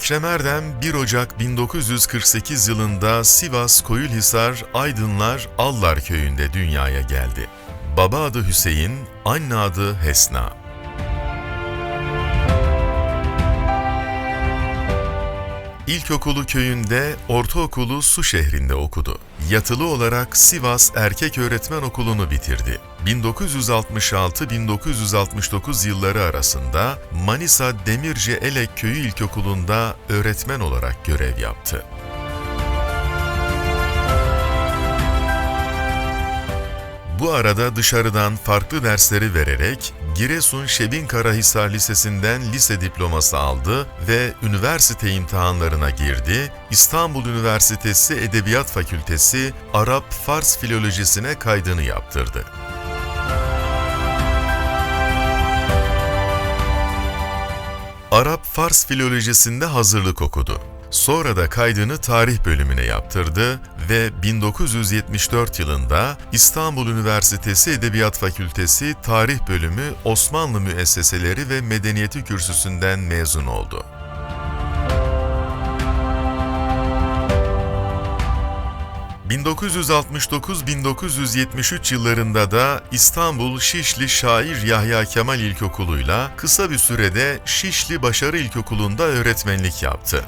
Ekrem Erdem 1 Ocak 1948 yılında Sivas Koyulhisar Aydınlar Allar köyünde dünyaya geldi. Baba adı Hüseyin, anne adı Hesna. İlkokulu köyünde, ortaokulu Su şehrinde okudu. Yatılı olarak Sivas Erkek Öğretmen Okulu'nu bitirdi. 1966-1969 yılları arasında Manisa Demirci Elek Köyü İlkokulu'nda öğretmen olarak görev yaptı. Bu arada dışarıdan farklı dersleri vererek Giresun Şebin Karahisar Lisesi'nden lise diploması aldı ve üniversite imtihanlarına girdi. İstanbul Üniversitesi Edebiyat Fakültesi Arap-Fars Filolojisine kaydını yaptırdı. Arap-Fars filolojisinde hazırlık okudu. Sonra da kaydını tarih bölümüne yaptırdı ve 1974 yılında İstanbul Üniversitesi Edebiyat Fakültesi Tarih Bölümü Osmanlı Müesseseleri ve Medeniyeti kürsüsünden mezun oldu. ...1969-1973 yıllarında da İstanbul Şişli Şair Yahya Kemal İlkokulu'yla kısa bir sürede Şişli Başarı İlkokulu'nda öğretmenlik yaptı.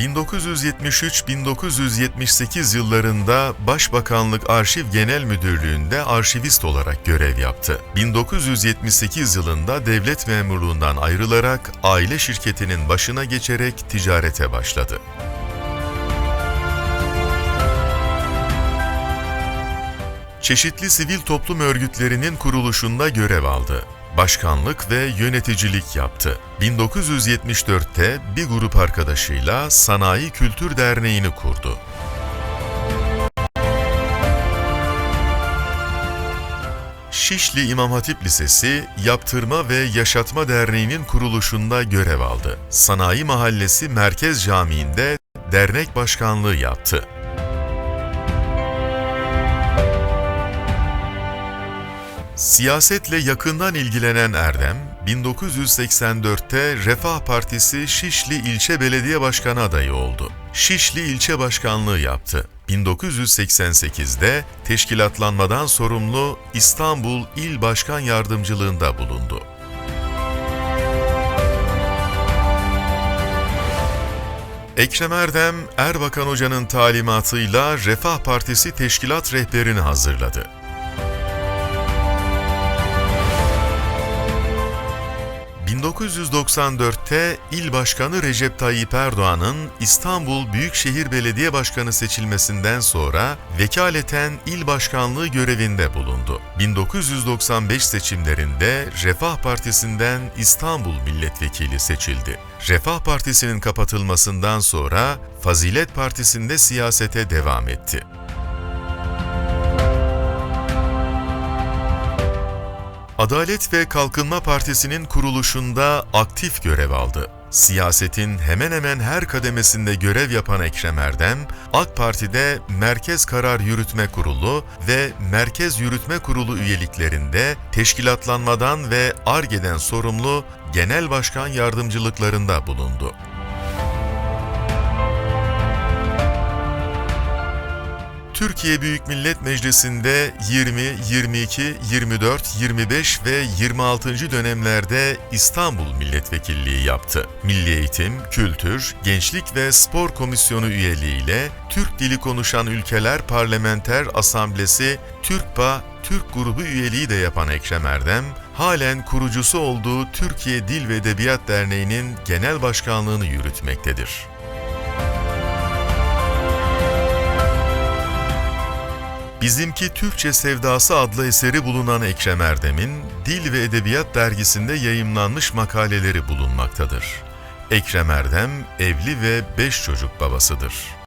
1973-1978 yıllarında Başbakanlık Arşiv Genel Müdürlüğü'nde arşivist olarak görev yaptı. 1978 yılında devlet memurluğundan ayrılarak aile şirketinin başına geçerek ticarete başladı. Çeşitli sivil toplum örgütlerinin kuruluşunda görev aldı başkanlık ve yöneticilik yaptı. 1974'te bir grup arkadaşıyla Sanayi Kültür Derneği'ni kurdu. Şişli İmam Hatip Lisesi, Yaptırma ve Yaşatma Derneği'nin kuruluşunda görev aldı. Sanayi Mahallesi Merkez Camii'nde dernek başkanlığı yaptı. Siyasetle yakından ilgilenen Erdem, 1984'te Refah Partisi Şişli İlçe Belediye Başkanı adayı oldu. Şişli İlçe Başkanlığı yaptı. 1988'de teşkilatlanmadan sorumlu İstanbul İl Başkan Yardımcılığında bulundu. Ekrem Erdem, Erbakan Hoca'nın talimatıyla Refah Partisi teşkilat rehberini hazırladı. 1994'te İl Başkanı Recep Tayyip Erdoğan'ın İstanbul Büyükşehir Belediye Başkanı seçilmesinden sonra vekaleten il başkanlığı görevinde bulundu. 1995 seçimlerinde Refah Partisi'nden İstanbul Milletvekili seçildi. Refah Partisi'nin kapatılmasından sonra Fazilet Partisi'nde siyasete devam etti. Adalet ve Kalkınma Partisi'nin kuruluşunda aktif görev aldı. Siyasetin hemen hemen her kademesinde görev yapan Ekrem Erdem, AK Parti'de Merkez Karar Yürütme Kurulu ve Merkez Yürütme Kurulu üyeliklerinde teşkilatlanmadan ve ARGE'den sorumlu genel başkan yardımcılıklarında bulundu. Türkiye Büyük Millet Meclisi'nde 20, 22, 24, 25 ve 26. dönemlerde İstanbul Milletvekilliği yaptı. Milli Eğitim, Kültür, Gençlik ve Spor Komisyonu üyeliğiyle Türk Dili Konuşan Ülkeler Parlamenter Asamblesi TÜRKPA Türk grubu üyeliği de yapan Ekrem Erdem, halen kurucusu olduğu Türkiye Dil ve Edebiyat Derneği'nin genel başkanlığını yürütmektedir. Bizimki Türkçe Sevdası adlı eseri bulunan Ekrem Erdem'in Dil ve Edebiyat dergisinde yayımlanmış makaleleri bulunmaktadır. Ekrem Erdem evli ve beş çocuk babasıdır.